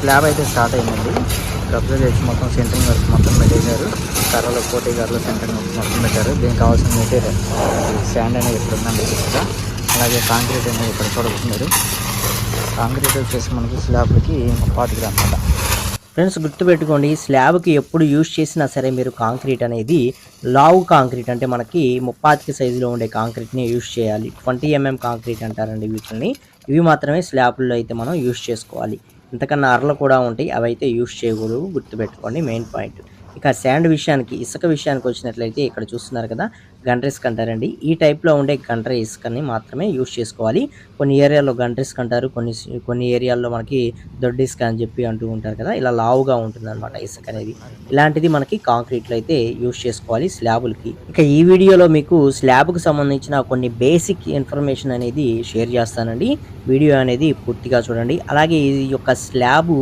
Slab అయితే start అయిందండి. Observe చేసి మొత్తం సెంటరింగ్ వర్క్ మొత్తం పెట్టేశారు. కర్రలు కోటి కర్రలు సెంటరింగ్ వర్క్ మొత్తం పెట్టారు. దీనికి కావాల్సిన మెటీరియల్ శాండ్ అనేది ఇక్కడ ఉందండి ఇక్కడ. అలాగే కాంక్రీట్ అనేది ఇక్కడ చూడబోతున్నారు కాంక్రీట్ వచ్చేసి మనకి స్లాబ్కి పాతికి అనమాట ఫ్రెండ్స్ గుర్తుపెట్టుకోండి స్లాబ్కి ఎప్పుడు యూజ్ చేసినా సరే మీరు కాంక్రీట్ అనేది లావు కాంక్రీట్ అంటే మనకి ముప్పాతికి సైజులో ఉండే కాంక్రీట్ని యూజ్ చేయాలి. ట్వంటీ ఎంఎం కాంక్రీట్ అంటారండి వీటిని ఇవి మాత్రమే స్లాబ్లో అయితే మనం యూజ్ చేసుకోవాలి. అంతకన్నా అరలు కూడా ఉంటాయి. అవి అయితే యూజ్ చేయకూడదు. గుర్తుపెట్టుకోండి. Main point. ఇక శాండ్ విషయానికి ఇసుక విషయానికి వచ్చినట్లయితే ఇక్కడ చూస్తున్నారు కదా గంట ఇసుక అంటారండి ఈ టైప్లో ఉండే గంట్ర ఇసుకని మాత్రమే యూజ్ చేసుకోవాలి. కొన్ని ఏరియాలో గంట ఇసుక అంటారు కొన్ని కొన్ని ఏరియాల్లో మనకి దొడ్డి ఇసుక అని చెప్పి అంటూ ఉంటారు కదా ఇలా లావుగా ఉంటుంది అనమాట ఇసుక అనేది. ఇలాంటిది మనకి కాంక్రీట్లో అయితే యూజ్ చేసుకోవాలి స్లాబులకి. ఇక ఈ వీడియోలో మీకు స్లాబ్కు సంబంధించిన కొన్ని బేసిక్ ఇన్ఫర్మేషన్ అనేది షేర్ చేస్తానండి. వీడియో అనేది పూర్తిగా చూడండి. అలాగే ఈ యొక్క స్లాబు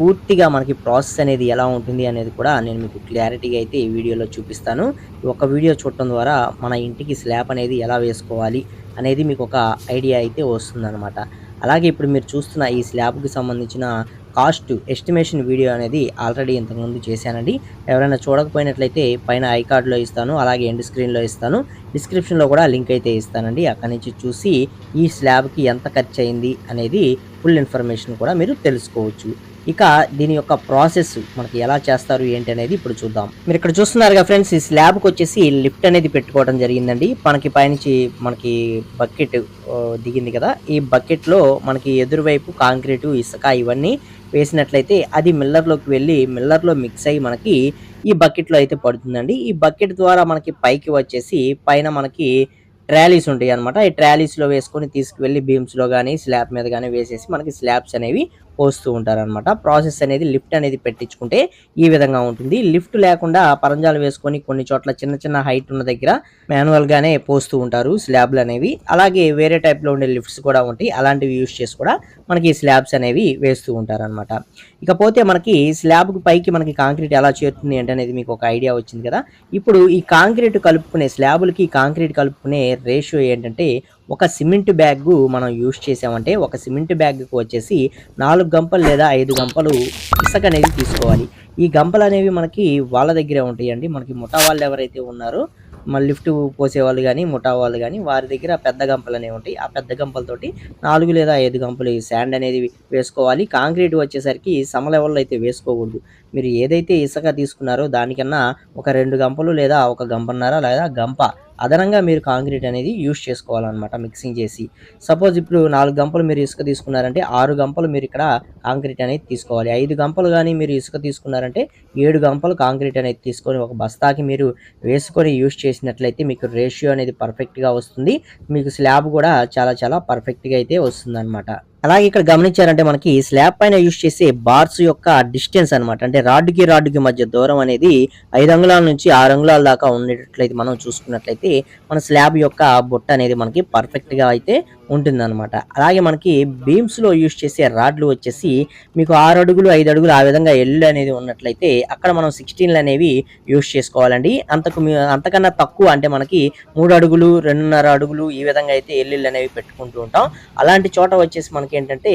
పూర్తిగా మనకి ప్రాసెస్ అనేది ఎలా ఉంటుంది అనేది కూడా నేను మీకు క్లారిటీగా అయితే ఈ వీడియోలో చూపిస్తాను. ఒక వీడియో చూడటం ద్వారా మన ఇంటికి స్లాబ్ అనేది ఎలా వేసుకోవాలి అనేది మీకు ఒక ఐడియా అయితే వస్తుందన్నమాట. అలాగే ఇప్పుడు మీరు చూస్తున్న ఈ స్లాబ్కి సంబంధించిన కాస్ట్ ఎస్టిమేషన్ వీడియో అనేది ఆల్రెడీ ఇంతకుముందు చేశానండి. ఎవరైనా చూడకపోయినట్లయితే పైన ఐ కార్డులో ఇస్తాను అలాగే ఎండ్ స్క్రీన్లో ఇస్తాను. డిస్క్రిప్షన్లో కూడా లింక్ అయితే ఇస్తానండి. అక్కడి నుంచి చూసి ఈ స్లాబ్కి ఎంత ఖర్చు అయింది అనేది ఫుల్ ఇన్ఫర్మేషన్ కూడా మీరు తెలుసుకోవచ్చు. ఇక దీని యొక్క ప్రాసెస్ మనకి ఎలా చేస్తారు ఏంటి అనేది ఇప్పుడు చూద్దాం. మీరు ఇక్కడ చూస్తున్నారుగా ఫ్రెండ్స్ ఈ స్లాబ్కి వచ్చేసి లిఫ్ట్ అనేది పెట్టుకోవడం జరిగిందండి. మనకి పైనుంచి మనకి బకెట్ దిగింది కదా. ఈ బకెట్లో మనకి ఎదురువైపు కాంక్రీటు ఇసుక ఇవన్నీ వేసినట్లయితే అది మిల్లర్లోకి వెళ్ళి మిల్లర్లో మిక్స్ అయ్యి మనకి ఈ బకెట్లో అయితే పడుతుందండి. ఈ బకెట్ ద్వారా మనకి పైకి వచ్చేసి పైన మనకి ట్రాలీస్ ఉంటాయి అనమాట ఈ ట్రాలీస్లో వేసుకొని తీసుకువెళ్ళి బీమ్స్లో కానీ స్లాబ్ మీద కానీ వేసేసి మనకి స్లాబ్స్ అనేవి పోస్తూ ఉంటారనమాట ప్రాసెస్ అనేది లిఫ్ట్ అనేది పెట్టించుకుంటే ఈ విధంగా ఉంటుంది. లిఫ్ట్ లేకుండా పరంజాలు వేసుకొని కొన్ని చోట్ల చిన్న చిన్న హైట్ ఉన్న దగ్గర మాన్యువల్గానే పోస్తూ ఉంటారు స్లాబ్లు అనేవి. అలాగే వేరే టైప్లో ఉండే లిఫ్ట్స్ కూడా ఉంటాయి. అలాంటివి యూస్ చేసి కూడా మనకి స్లాబ్స్ అనేవి వేస్తూ ఉంటారనమాట ఇకపోతే మనకి స్లాబ్ పైకి మనకి కాంక్రీట్ ఎలా చేరుతుంది ఏంటి మీకు ఒక ఐడియా వచ్చింది కదా. ఇప్పుడు ఈ కాంక్రీట్ కలుపుకునే స్లాబులకి కాంక్రీట్ కలుపుకునే రేషియో ఏంటంటే ఒక సిమెంట్ బ్యాగ్ మనం యూజ్ చేసామంటే ఒక సిమెంట్ బ్యాగ్కి వచ్చేసి నాలుగు గంపలు లేదా ఐదు గంపలు ఇసుక అనేది తీసుకోవాలి. ఈ గంపలు అనేవి మనకి వాళ్ళ దగ్గరే ఉంటాయండి. మనకి ముఠా వాళ్ళు ఎవరైతే ఉన్నారో మన లిఫ్ట్ పోసే వాళ్ళు కానీ ముఠా వాళ్ళు కానీ వారి దగ్గర పెద్ద గంపలు అనేవి ఉంటాయి. ఆ పెద్ద గంపలతోటి నాలుగు లేదా ఐదు గంపలు శాండ్ అనేది వేసుకోవాలి. కాంక్రీట్ వచ్చేసరికి సమ లెవెల్లో అయితే వేసుకోకూడదు. మీరు ఏదైతే ఇసుక తీసుకున్నారో దానికన్నా ఒక రెండు గంపలు లేదా ఒక గంపన్నర లేదా గంప అదనంగా మీరు కాంక్రీట్ అనేది యూస్ చేసుకోవాలన్నమాట మిక్సింగ్ చేసి. సపోజ్ ఇప్పుడు నాలుగు గంపలు మీరు ఇసుక తీసుకున్నారంటే ఆరు గంపలు మీరు ఇక్కడ కాంక్రీట్ అనేది తీసుకోవాలి. ఐదు గంపలు కానీ మీరు ఇసుక తీసుకున్నారంటే ఏడు గంపలు కాంక్రీట్ అనేది తీసుకొని ఒక బస్తాకి మీరు వేసుకొని యూస్ చేసినట్లయితే మీకు రేషియో అనేది పర్ఫెక్ట్గా వస్తుంది. మీకు స్లాబ్ కూడా చాలా చాలా పర్ఫెక్ట్గా అయితే వస్తుంది అలాగే ఇక్కడ గమనించారంటే మనకి స్లాబ్ పైన యూస్ చేసే బార్స్ యొక్క డిస్టెన్స్ అన్నమాట. అంటే రాడ్డుకి రాడ్డుకి మధ్య దూరం అనేది ఐదు అంగుళాల నుంచి ఆరు అంగుళాల దాకా ఉండేటట్లయితే మనం చూసుకున్నట్లయితే మన స్లాబ్ యొక్క బుట్ట అనేది మనకి పర్ఫెక్ట్గా అయితే ఉంటుందన్నమాట. అలాగే మనకి బీమ్స్లో యూస్ చేసే రాడ్లు వచ్చేసి మీకు ఆరు అడుగులు ఐదు అడుగులు ఆ విధంగా ఎల్లు అనేది ఉన్నట్లయితే అక్కడ మనం సిక్స్టీన్లు అనేవి యూస్ చేసుకోవాలండి. అంతకు అంతకన్నా తక్కువ అంటే మనకి మూడు అడుగులు రెండున్నర అడుగులు ఈ విధంగా అయితే ఎల్లుళ్ళు అనేవి పెట్టుకుంటూ ఉంటాం. అలాంటి చోట వచ్చేసి మనకి ఏంటంటే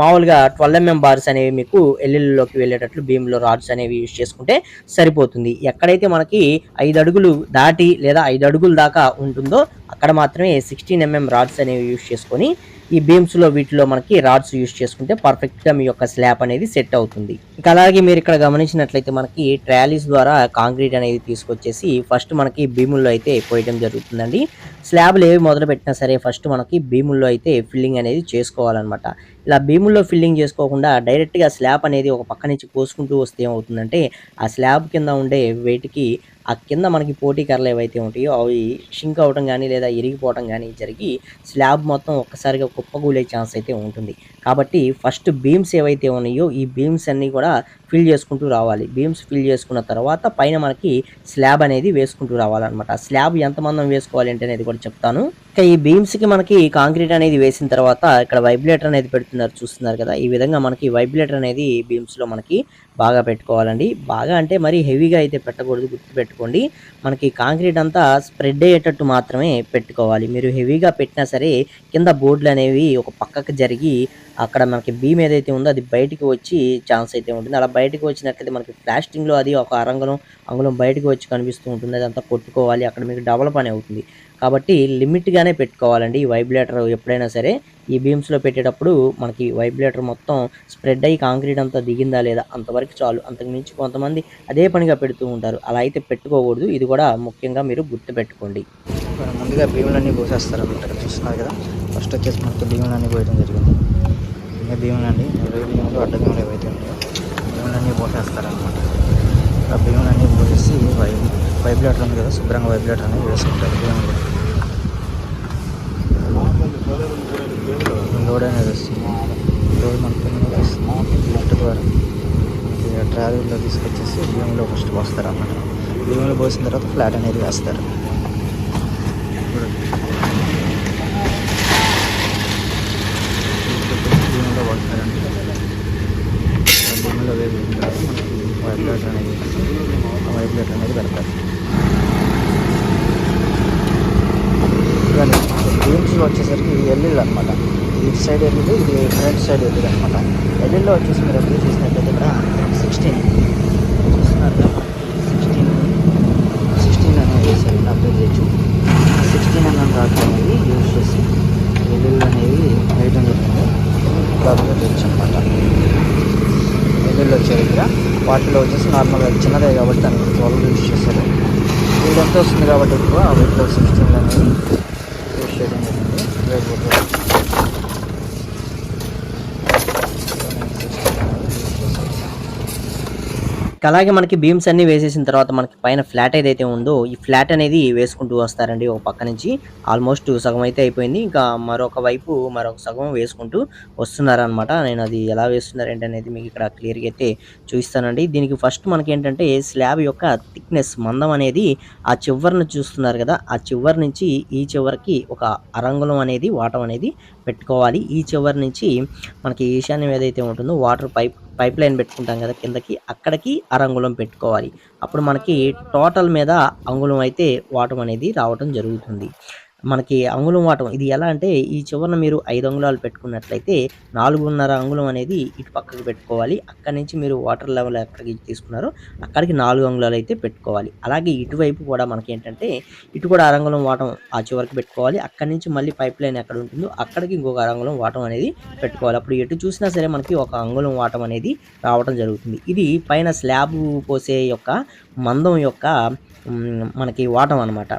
మామూలుగా ట్వెల్వ్ ఎంఎం బార్స్ అనేవి మీకు ఎల్లుల్లోకి వెళ్ళేటట్లు భీమ్లో రాడ్స్ అనేవి యూస్ చేసుకుంటే సరిపోతుంది. ఎక్కడైతే మనకి ఐదు అడుగులు దాటి లేదా ఐదు అడుగుల దాకా ఉంటుందో అక్కడ మాత్రమే సిక్స్టీన్ ఎంఎం రాడ్స్ అనేవి యూస్ చేసుకొని ఈ బీమ్స్లో వీటిలో మనకి రాడ్స్ యూస్ చేసుకుంటే పర్ఫెక్ట్గా మీ యొక్క స్లాబ్ అనేది సెట్ అవుతుంది. ఇంకా అలాగే మీరు ఇక్కడ గమనించినట్లయితే మనకి ట్రాలీస్ ద్వారా కాంక్రీట్ అనేది తీసుకొచ్చేసి ఫస్ట్ మనకి భీముల్లో అయితే పోయడం జరుగుతుందండి. స్లాబ్లు ఏవి మొదలు పెట్టినా సరే ఫస్ట్ మనకి భీముల్లో అయితే ఫిల్లింగ్ అనేది చేసుకోవాలన్నమాట. ఇలా భీముల్లో ఫిల్లింగ్ చేసుకోకుండా డైరెక్ట్గా స్లాబ్ అనేది ఒక పక్క నుంచి కోసుకుంటూ వస్తే ఏమవుతుందంటే ఆ స్లాబ్ కింద ఉండే వెయిట్కి ఆ కింద మనకి పోటీ కర్రలు ఏవైతే ఉంటాయో అవి షింక్ అవడం కానీ లేదా ఇరిగిపోవడం కానీ జరిగి స్లాబ్ మొత్తం ఒక్కసారిగా కుప్పకూలే ఛాన్స్ అయితే ఉంటుంది. కాబట్టి ఫస్ట్ బీమ్స్ ఏవైతే ఉన్నాయో ఈ బీమ్స్ అన్నీ కూడా ఫిల్ చేసుకుంటూ రావాలి. బీమ్స్ ఫిల్ చేసుకున్న తర్వాత పైన మనకి స్లాబ్ అనేది వేసుకుంటూ రావాలన్నమాట. స్లాబ్ ఎంత మందం వేసుకోవాలి అంటే అనేది కూడా చెప్తాను. ఇక ఈ బీమ్స్కి మనకి కాంక్రీట్ అనేది వేసిన తర్వాత ఇక్కడ వైబ్రేటర్ అనేది పెడుతున్నారు చూస్తున్నారు కదా. ఈ విధంగా మనకి వైబ్రేటర్ అనేది బీమ్స్లో మనకి బాగా పెట్టుకోవాలండి. బాగా అంటే మరి హెవీగా అయితే పెట్టకూడదు గుర్తు పెట్టుకోండి మనకి కాంక్రీట్ అంతా స్ప్రెడ్ అయ్యేటట్టు మాత్రమే పెట్టుకోవాలి. మీరు హెవీగా పెట్టినా సరే కింద బోర్డులు అనేవి ఒక పక్కకు జరిగి అక్కడ మనకి భీమ్ ఏదైతే ఉందో అది బయటికి వచ్చి ఛాన్స్ అయితే ఉంటుంది. అలా బయటకు వచ్చినట్లయితే మనకి ప్లాస్టింగ్లో అది ఒక అరంగలం అంగుళం బయటకు వచ్చి కనిపిస్తూ ఉంటుంది. అదంతా కొట్టుకోవాలి అక్కడ మీకు డబల్ పని అవుతుంది. కాబట్టి లిమిట్గానే పెట్టుకోవాలండి ఈ వైబ్లేటర్ ఎప్పుడైనా సరే. ఈ బీమ్స్లో పెట్టేటప్పుడు మనకి వైబ్లేటర్ మొత్తం స్ప్రెడ్ అయ్యి కాంక్రీట్ అంతా దిగిందా లేదా అంతవరకు చాలు. అంతకు మించి కొంతమంది అదే పనిగా పెడుతూ ఉంటారు. అలా అయితే పెట్టుకోకూడదు. ఇది కూడా ముఖ్యంగా మీరు గుర్తు పెట్టుకోండి ముందుగా భీములన్నీ పోసేస్తారు అన్నమాట చూస్తున్నారు కదా? ఫస్ట్ వచ్చేసి మనకి భీములన్నీ పోయడం జరిగింది. ఇంకా భీములండి ఇరవై భీములు అడ్డ భీములు ఏవైతే ఉంటాయో భీములన్నీ పోసేస్తారనమాట ఆ భీములన్నీ పోసేసి వైబ్ వైబ్రేటర్ ఉంది కదా శుభ్రంగా వైబ్రేటర్ అనేది వేసుకుంటారు భీములు. లోడ్ అనేది వస్తుంది. లోడ్ మన కింద వస్తుంది. ద్వారా ఇక ట్రావెల్లో తీసుకొచ్చేసి భీములో ఫస్ట్ పోస్తారు అన్నమాట భీములో పోసిన తర్వాత ఫ్లాట్ అనేది వేస్తారు. ఇప్పుడు భూమిలో పడతారండి భూమిలో వేసిన తర్వాత మనకి వైబ్రేటర్ అనేది ఆ వైబ్రేటర్ అనేది పెడతారు ఇవన్నీ బీమ్స్లో వచ్చేసరికి ఎల్లుళ్ళు అనమాట ఇటు సైడ్ ఎల్లుడు ఇది ఫ్రంట్ సైడ్ ఎల్లుడు అనమాట ఎల్లుల్లో వచ్చేసి మీరు ఎప్పుడు చూసినట్లయితే ఇక్కడ సిక్స్టీన్ చూస్తున్నారు సిక్స్టీన్ సిక్స్టీన్ అనేది వేసారు అప్డేట్ చేయొచ్చు సిక్స్టీన్ అన్న రాట్లు అనేది యూజ్ చేసి ఎల్లుళ్ళు అనేవి వేయడం జరుగుతుంది బాగా తెచ్చు అనమాట ఎల్లుళ్ళు ఇక్కడ వాటిలో వచ్చేసి నార్మల్గా చిన్నదే కాబట్టి దాన్ని ట్వెల్వ్ యూజ్ చేశారు వీడు ఎంత వస్తుంది కాబట్టి ఎక్కువ వీటిలో సిక్స్టీన్ అనేది యూజ్ చేయడం జరిగింది. అలాగే మనకి బీమ్స్ అన్ని వేసేసిన తర్వాత మనకి పైన ఫ్లాట్ ఏదైతే ఉందో ఈ ఫ్లాట్ అనేది వేసుకుంటూ వస్తారండి ఒక పక్క నుంచి. ఆల్మోస్ట్ సగం అయితే అయిపోయింది. ఇంకా మరొక వైపు మరొక సగం వేసుకుంటూ వస్తున్నారనమాట నేను అది ఎలా వేస్తున్నారు ఏంటి అనేది మీకు ఇక్కడ క్లియర్గా అయితే చూపిస్తానండి. దీనికి ఫస్ట్ మనకి ఏంటంటే స్లాబ్ యొక్క థిక్నెస్ మందం అనేది ఆ చివరిని చూస్తున్నారు కదా ఆ చివరి నుంచి ఈ చివరికి ఒక అరంగులం అనేది వాటం అనేది పెట్టుకోవాలి. ఈ చివరి నుంచి మనకి ఈశాన్యం ఏదైతే ఉంటుందో వాటర్ పైప్ పైప్ లైన్ పెట్టుకుంటాం కదా కిందకి అక్కడికి అరంగుళం పెట్టుకోవాలి. అప్పుడు మనకి టోటల్ మీద అంగుళం అయితే వాటం అనేది రావటం జరుగుతుంది. మనకి అంగుళం వాటం. ఇది ఎలా అంటే ఈ చివరన మీరు ఐదు అంగుళాలు పెట్టుకున్నట్లయితే నాలుగున్నర అంగుళం అనేది ఇటు పక్కకు పెట్టుకోవాలి. అక్కడి నుంచి మీరు వాటర్ లెవెల్ ఎక్కడికి తీసుకున్నారో అక్కడికి నాలుగు అంగుళాలు అయితే పెట్టుకోవాలి. అలాగే ఇటువైపు కూడా మనకి ఏంటంటే ఇటు కూడా అరంగుళం వాటం ఆ చివరికి పెట్టుకోవాలి. అక్కడి నుంచి మళ్ళీ పైప్ లైన్ ఎక్కడ ఉంటుందో అక్కడికి ఇంకొక అరంగుళం వాటం అనేది పెట్టుకోవాలి. అప్పుడు ఎటు చూసినా సరే మనకి ఒక అంగుళం వాటం అనేది రావడం జరుగుతుంది. ఇది పైన స్లాబ్ పోసే యొక్క మందం యొక్క మనకి వాటం అనమాట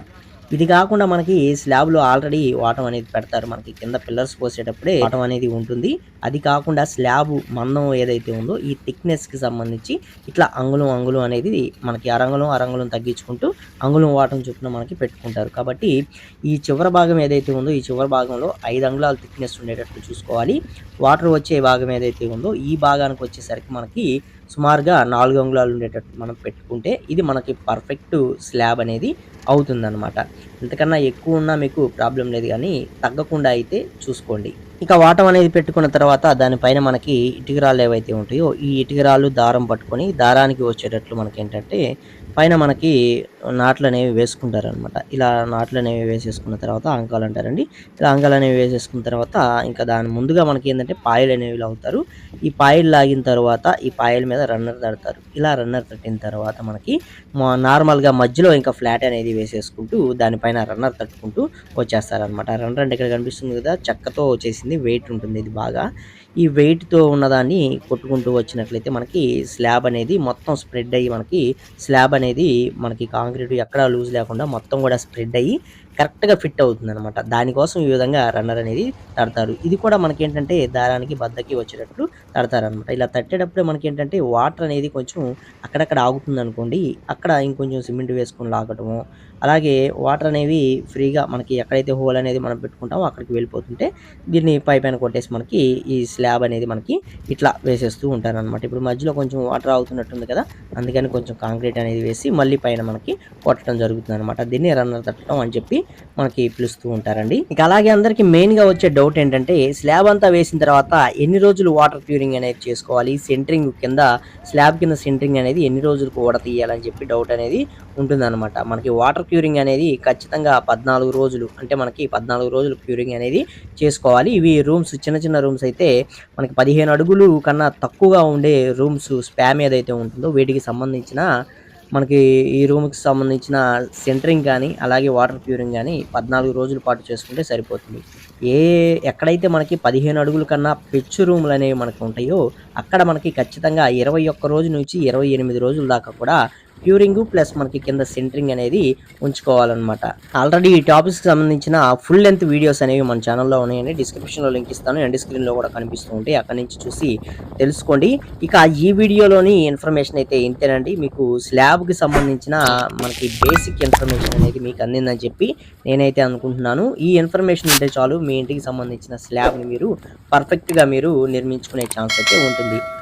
ఇది కాకుండా మనకి స్లాబ్లో ఆల్రెడీ వాటం అనేది పెడతారు. మనకి కింద పిల్లర్స్ పోసేటప్పుడే వాటం అనేది ఉంటుంది. అది కాకుండా స్లాబ్ మందం ఏదైతే ఉందో ఈ థిక్నెస్కి సంబంధించి ఇట్లా అంగుళం అంగుళం అనేది మనకి అరంగుళం అరంగుళం తగ్గించుకుంటూ అంగుళం వాటం చొప్పున మనకి పెట్టుకుంటారు. కాబట్టి ఈ చివరి భాగం ఏదైతే ఉందో ఈ చివరి భాగంలో ఐదు అంగుళాల థిక్నెస్ ఉండేటట్టు చూసుకోవాలి. వాటర్ వచ్చే భాగం ఏదైతే ఉందో ఈ భాగానికి వచ్చేసరికి మనకి సుమారుగా నాలుగు అంగుళాలు ఉండేటట్టు మనం పెట్టుకుంటే ఇది మనకి పర్ఫెక్ట్ స్లాబ్ అనేది అవుతుందన్నమాట. ఇంతకన్నా ఎక్కువ ఉన్నా మీకు ప్రాబ్లం లేదు కానీ తగ్గకుండా అయితే చూసుకోండి. ఇక వాటం అనేది పెట్టుకున్న తర్వాత దానిపైన మనకి ఇటుకరాలు ఏవైతే ఉంటాయో ఈ ఇటుకరాలు దారం పట్టుకొని దారానికి వచ్చేటట్లు మనకి ఏంటంటే పైన మనకి నాట్లు అనేవి వేసుకుంటారనమాట ఇలా నాట్లు అనేవి వేసేసుకున్న తర్వాత అంకాలు అంటారండి. ఇలా అంకాలు అనేవి వేసేసుకున్న తర్వాత ఇంకా దాని ముందుగా మనకి ఏంటంటే పాయలు అనేవి లాగుతారు. ఈ పాయలు లాగిన తర్వాత ఈ పాయల మీద రన్నర్ తడతారు. ఇలా రన్నర్ తట్టిన తర్వాత మనకి మా- నార్మల్గా మధ్యలో ఇంకా ఫ్లాట్ అనేది వేసేసుకుంటూ దానిపైన రన్నర్ తట్టుకుంటూ వచ్చేస్తారనమాట రన్నర్ అంటే ఇక్కడ కనిపిస్తుంది కదా చెక్కతో చేసింది వెయిట్ ఉంటుంది ఇది బాగా. ఈ వెయిట్తో ఉన్నదాన్ని కొట్టుకుంటూ వచ్చినట్లయితే మనకి స్లాబ్ అనేది మొత్తం స్ప్రెడ్ అయ్యి మనకి స్లాబ్ అనేది అనేది మనకి కాంక్రీట్ ఎక్కడా లూజ్ లేకుండా మొత్తం కూడా స్ప్రెడ్ అయ్యి కరెక్ట్గా ఫిట్ అవుతుంది అనమాట దానికోసం ఈ విధంగా రన్నర్ అనేది తడతారు. ఇది కూడా మనకి ఏంటంటే దారానికి బద్దకి వచ్చేటట్లు తడతారనమాట ఇలా తట్టేటప్పుడే మనకి ఏంటంటే వాటర్ అనేది కొంచెం అక్కడక్కడ ఆగుతుంది అనుకోండి అక్కడ ఇంకొంచెం సిమెంట్ వేసుకొని లాగటము అలాగే వాటర్ అనేవి ఫ్రీగా మనకి ఎక్కడైతే హోల్ అనేది మనం పెట్టుకుంటామో అక్కడికి వెళ్ళిపోతుంటే దీన్ని పై పైన కొట్టేసి మనకి ఈ స్లాబ్ అనేది మనకి ఇట్లా వేసేస్తూ ఉంటారనమాట ఇప్పుడు మధ్యలో కొంచెం వాటర్ అవుతున్నట్టుంది కదా అందుకని కొంచెం కాంక్రీట్ అనేది వేసి మళ్ళీ పైన మనకి కొట్టడం జరుగుతుంది అనమాట దీన్ని రన్నర్ తట్టడం అని చెప్పి మనకి పిలుస్తూ ఉంటారండి. ఇక అలాగే అందరికి మెయిన్గా వచ్చే డౌట్ ఏంటంటే స్లాబ్ అంతా వేసిన తర్వాత ఎన్ని రోజులు వాటర్ క్యూరింగ్ అనేది చేసుకోవాలి? సెంటరింగ్ కింద స్లాబ్ కింద సెంటరింగ్ అనేది ఎన్ని రోజులకు ఓడ తీయాలని చెప్పి డౌట్ అనేది ఉంటుందన్నమాట. మనకి వాటర్ క్యూరింగ్ అనేది ఖచ్చితంగా పద్నాలుగు రోజులు అంటే మనకి పద్నాలుగు రోజులు క్యూరింగ్ అనేది చేసుకోవాలి. ఇవి రూమ్స్ చిన్న చిన్న రూమ్స్ అయితే మనకి పదిహేను అడుగులు కన్నా తక్కువగా ఉండే రూమ్స్ స్పామ్ ఏదైతే ఉంటుందో వీటికి సంబంధించిన మనకి ఈ రూమ్కి సంబంధించిన సెంటరింగ్ కానీ అలాగే వాటర్ క్యూరింగ్ కానీ పద్నాలుగు రోజుల పాటు చేసుకుంటే సరిపోతుంది. ఏ ఎక్కడైతే మనకి పదిహేను అడుగుల కన్నా పెచ్చు రూములు అనేవి మనకు ఉంటాయో అక్కడ మనకి ఖచ్చితంగా ఇరవై ఒక్క రోజు నుంచి ఇరవై ఎనిమిది రోజుల దాకా కూడా క్యూరింగ్ ప్లస్ మనకి కింద సెంటరింగ్ అనేది ఉంచుకోవాలన్నమాట. ఆల్రెడీ ఈ టాపిక్స్కి సంబంధించిన ఫుల్ లెంత్ వీడియోస్ అనేవి మన ఛానల్లో ఉన్నాయండి. డిస్క్రిప్షన్లో లింక్ ఇస్తాను. ఎండ్ స్క్రీన్లో కూడా కనిపిస్తూ ఉంటాయి. అక్కడి నుంచి చూసి తెలుసుకోండి. ఇక ఈ వీడియోలోని ఇన్ఫర్మేషన్ అయితే ఇంతేనండి. మీకు స్లాబ్కి సంబంధించిన మనకి బేసిక్ ఇన్ఫర్మేషన్ అనేది మీకు అందిందని చెప్పి నేనైతే అనుకుంటున్నాను. ఈ ఇన్ఫర్మేషన్ ఉంటే చాలు మీ ఇంటికి సంబంధించిన స్లాబ్ని మీరు పర్ఫెక్ట్గా మీరు నిర్మించుకునే ఛాన్స్ అయితే ఉంటుంది.